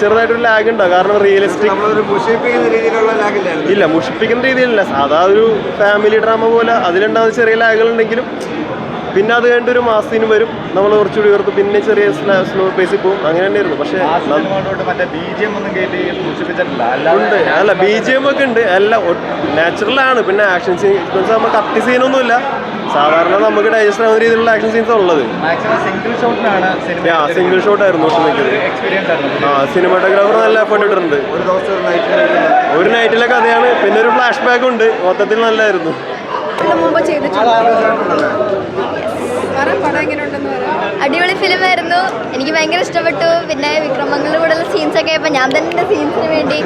ചെറുതായിട്ടൊരു ലാഗ് ഉണ്ടാവും കാരണം റിയലിസ്റ്റിക് ഇല്ല മുഷിപ്പിക്കുന്ന രീതിയിലല്ല. സാധാ ഒരു ഫാമിലി ഡ്രാമ പോലെ അതിലുണ്ടാകുന്ന ചെറിയ ലാഗുകൾ ഉണ്ടെങ്കിലും പിന്നെ അത് കഴിഞ്ഞിട്ട് ഒരു മാസത്തിന് വരും. നമ്മൾ കുറച്ചുകൂടി ഉയർത്തും. പിന്നെ ചെറിയ സ്ലോ പേസിൽ പോകും. അങ്ങനെ തന്നെയായിരുന്നു. പക്ഷേ ഉണ്ട്. അല്ല ബി ജി എം ഒക്കെ ഉണ്ട്. അല്ല നാച്ചുറൽ ആണ്. പിന്നെ ആക്ഷൻ സീൻസ് നമ്മൾ കത്തി സീനൊന്നുമില്ല സാധാരണ നമുക്ക് ഡൈജസ്റ്റ് ആവുന്ന രീതിയിലുള്ള ആക്ഷൻ സീൻസ് ഉള്ളത്. മാക്സിമം സിംഗിൾ ആ ഷോട്ട് ആയിരുന്നു. ആ സിനിമാറ്റോഗ്രാഫർ നല്ല എഫേർട്ട് ഇട്ടിട്ടുണ്ട്. ഒരു ദിവസം ഒരു ഒരു നൈറ്റിലെ കഥയാണ്. പിന്നെ ഒരു ഫ്ലാഷ് ബാക്ക് ഉണ്ട്. മൊത്തത്തിൽ നല്ലതായിരുന്നു ഇതിന് മുമ്പ് ചെയ്തിട്ടുണ്ട്. അടിപൊളി ഫിലിം ആയിരുന്നു. എനിക്ക് ഭയങ്കര ഇഷ്ടപ്പെട്ടു. പിന്നെ വിക്രമങ്ങളുടെ കൂടെയുള്ള സീൻസ് ഒക്കെ ആയപ്പോൾ ഞാൻ തന്നെ എന്റെ സീൻസിന് വേണ്ടി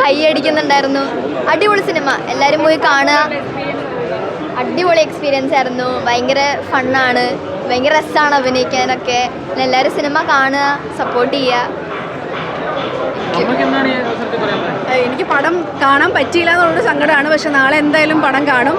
കൈയടിക്കുന്നുണ്ടായിരുന്നു അടിപൊളി സിനിമ എല്ലാവരും പോയി കാണുക. അടിപൊളി എക്സ്പീരിയൻസ് ആയിരുന്നു. ഭയങ്കര ഫണ്ണാണ് ഭയങ്കര രസമാണ് അഭിനയിക്കാനൊക്കെ. എല്ലാവരും സിനിമ കാണുക സപ്പോർട്ട് ചെയ്യുക. എനിക്ക് പടം കാണാൻ പറ്റിയില്ല എന്നുള്ളൊരു സങ്കടമാണ്. പക്ഷെ നാളെ എന്തായാലും പടം കാണും.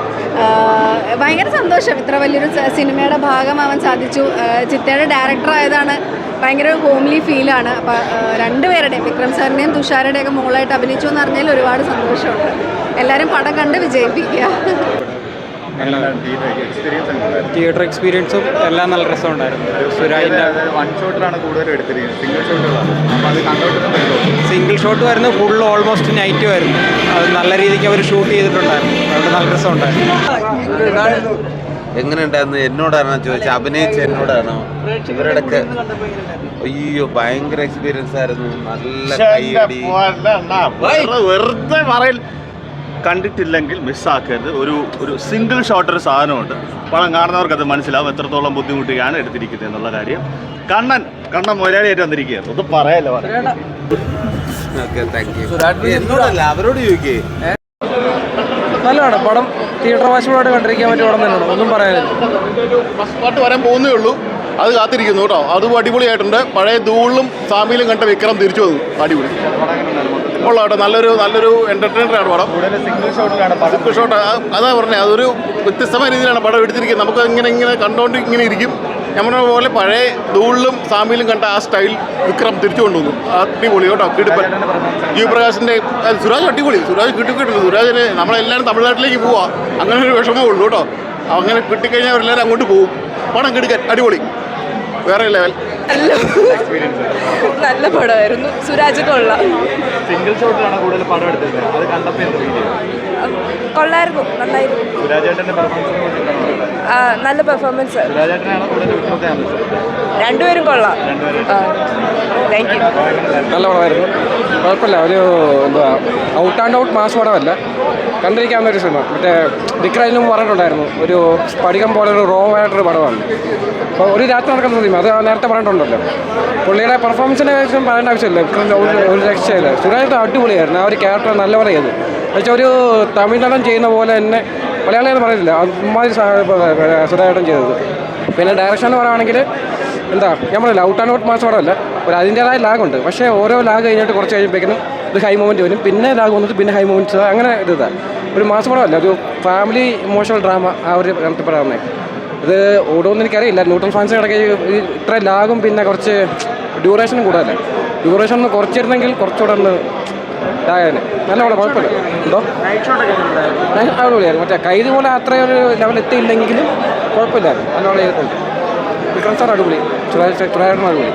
ഭയങ്കര സന്തോഷം. ഇത്ര വലിയൊരു സിനിമയുടെ ഭാഗമാവാൻ സാധിച്ചു. ചിത്തയുടെ ഡയറക്ടർ ആയതാണ്. ഭയങ്കര ഹോംലി ഫീലാണ് അപ്പോൾ രണ്ടുപേരുടെയും വിക്രം സാറിന്റെയും തുഷാരുടെയൊക്കെ മോളായിട്ട് അഭിനയിച്ചു എന്ന് പറഞ്ഞാൽ ഒരുപാട് സന്തോഷമുണ്ട്. എല്ലാവരും പടം കണ്ട് വിജയിപ്പിക്കുക. തിയേറ്റർ എക്സ്പീരിയൻസും എല്ലാം നല്ല രസമുണ്ടായിരുന്നു. സുരാജിന്റെ വൺ ഷോട്ടിലാണ് കൂടുതൽ എടുത്തിരിക്കുന്നത്. സിംഗിൾ ഷോട്ടുകളാണ് അപ്പോൾ അത് കണ്ടോട്ട് സിംഗിൾ ഷോട്ട് വരുന്നു. ഫുൾ ഓൾമോസ്റ്റ് നൈറ്റ് വരുന്നു. അത് നല്ല രീതിക്ക് അവർ ഷൂട്ട് ചെയ്തിട്ടുണ്ടായിരുന്നു. അതുകൊണ്ട് നല്ല രസമുണ്ടായിരുന്നു. എങ്ങനെയുണ്ടായിരുന്നു എന്നോടാണോ ചോദിച്ചത്. അഭിനയിച്ച എന്നോടാണോ? ഇവരുടെയൊക്കെ അയ്യോ ഭയങ്കര എക്സ്പീരിയൻസ് ആയിരുന്നു. നല്ല കൈയടി വെറുതെ പറയൽ. കണ്ടിട്ടില്ലെങ്കിൽ മിസ്സാക്കരുത്. ഒരു ഒരു സിംഗിൾ ഷോട്ട് ഒരു സാധനമുണ്ട്. പണം കാണുന്നവർക്ക് അത് മനസ്സിലാവും. എത്രത്തോളം ബുദ്ധിമുട്ടിയാണ് എടുത്തിരിക്കുന്നത് എന്നുള്ള കാര്യം. കണ്ണൻ കണ്ണൻ മൊരാളിയായിട്ട് വന്നിരിക്കുകയാണ്. ഒന്ന് പറയാലോ ഓക്കെ താങ്ക് യു എന്നോടല്ല അവരോട് ചോദിക്കേ. നല്ലതാണ് പടം തിയേറ്റർ വാശിയോട് കണ്ടിരിക്കാൻ പറ്റിയ പടം തന്നെയാണ്. ഒന്നും പറയാനില്ല. ഫസ്റ്റ് പാർട്ട് വരാൻ പോകുന്നേ ഉള്ളൂ. അത് കാത്തിരിക്കുന്നു കേട്ടോ. അത് അടിപൊളിയായിട്ടുണ്ട്. പഴയ ധൂളിലും സാമിയിലും കണ്ട വിക്രം തിരിച്ചു വന്നു. അടിപൊളി. കൊള്ളാം കേട്ടോ. നല്ലൊരു നല്ലൊരു എന്റർടൈനറാണ് പടം. സിംഗിൾ ഷോട്ടിലാണ് പടം. സിംഗിൾ ഷോട്ട് അതാ പറഞ്ഞത് അതൊരു വ്യത്യസ്തമായ രീതിയിലാണ് പടം എടുത്തിരിക്കുന്നത്. നമുക്ക് ഇങ്ങനെ ഇങ്ങനെ കണ്ടുകൊണ്ട് ഇങ്ങനെ ഇരിക്കും. നമ്മുടെ പോലെ പഴയ ധൂളിലും സാമിയിലും കണ്ട ആ സ്റ്റൈൽ വിക്രം തിരിച്ചു കൊണ്ടുവന്നു. അടിപൊളി കേട്ടോ കിടുപ്പൻ. ജീവപ്രകാശിന്റെ സുരാജ് അടിപൊളി. സുരാജ് കിട്ടിക്കിട്ടുണ്ട് സുരാജിന് നമ്മളെല്ലാവരും തമിഴ്നാട്ടിലേക്ക് പോവാ. അങ്ങനെ ഒരു വിഷമമേ ഉള്ളൂ കേട്ടോ. അങ്ങനെ കിട്ടിക്കഴിഞ്ഞാൽ അവരെല്ലാവരും അങ്ങോട്ട് പോകും. പണം കിടക്കാൻ അടിപൊളി. വേറെ ലെവൽ നല്ല പടമായിരുന്നു. സുരാജ് കൊള്ള സിംഗിൾ ഷോട്ടിലാണ് കൂടുതൽ പടം എടുത്തിരുന്നത്. അത് കണ്ടപ്പോൾ കൊള്ളായിരുന്നു. നന്നായിരുന്നു. നല്ല പെർഫോമൻസ് രണ്ടുപേരും കൊള്ളാം. താങ്ക് യു നല്ല പടമായിരുന്നു. കുഴപ്പമില്ല. ഒരു എന്താ ഔട്ട് ആൻഡ് ഔട്ട് മാസ് പടമല്ല. കണ്ടിരിക്കാവുന്ന ഒരു സിനിമ മറ്റേ വിക്രയിലും പറഞ്ഞിട്ടുണ്ടായിരുന്നു ഒരു സ്പടികം പോലെ ഒരു റോമായിട്ടൊരു പടമാണ്. അപ്പോൾ ഒരു രാത്രി നടക്കുന്ന സിനിമ അത് നേരത്തെ പറഞ്ഞിട്ടുണ്ടല്ലോ. പുള്ളിയുടെ പെർഫോമൻസിനെ കാര്യം പറയേണ്ട ആവശ്യമില്ല. വിക്രം ഒരു രക്ഷയില്ല. സുരാജ് അടിപൊളിയായിരുന്നു. ആ ഒരു ക്യാരക്ടർ നല്ലപോലെ ചെയ്തു. എന്നുവെച്ചാൽ ഒരു തമിഴ്നാടൻ ചെയ്യുന്ന പോലെ തന്നെ മലയാളി എന്ന് പറയുന്നില്ല അമ്മാതിരി സുരാജേട്ടൻ ചെയ്തത്. പിന്നെ ഡയറക്ഷൻ എന്ന് പറയുകയാണെങ്കിൽ എന്താ പറയില്ല ഔട്ട് ആൻഡ് ഔട്ട് മാസ് പടമല്ല. ഒരു അതിന്റേതായ ലാഗുണ്ട് പക്ഷേ ഓരോ ലാഗ് കഴിഞ്ഞിട്ട് കുറച്ച് കഴിയുമ്പോഴേക്കും ഇത് ഹൈ മൂവ്മെന്റ് വരും. പിന്നെ ലാഗ് വന്നിട്ട് പിന്നെ ഹൈ മൂവ്മെന്റ്സ് അങ്ങനെ ഇത് ഇതാ. ഒരു മാസ് ഒരു ഫാമിലി ഇമോഷണൽ ഡ്രാമ ആ ഒരു പടമാണ് ഇത് ഓടുമെന്ന് എനിക്കറിയില്ല. ന്യൂട്രൽ ഫാൻസ് ഇടയ്ക്ക് ഇത്ര ലാഗും പിന്നെ കുറച്ച് ഡ്യൂറേഷനും കൂടുതലല്ലേ ഡ്യൂറേഷൻ ഒന്ന് കുറച്ചിരുന്നെങ്കിൽ കുറച്ചുകൂടെ ഒന്ന് ഇതായേനെ. നല്ല പടം കുഴപ്പമില്ല. എന്തോ? അടിപൊളിയായിരുന്നു. മറ്റേ കൈത് പോലെ അത്ര ഒരു ലെവൽ എത്തിയില്ലെങ്കിലും കുഴപ്പമില്ലായിരുന്നു. നല്ലോണം ചെയ്തിട്ടുണ്ട്. വിക്രം സാർ അടിപൊളി. ചുരാ സുരാജ് അടിപൊളി.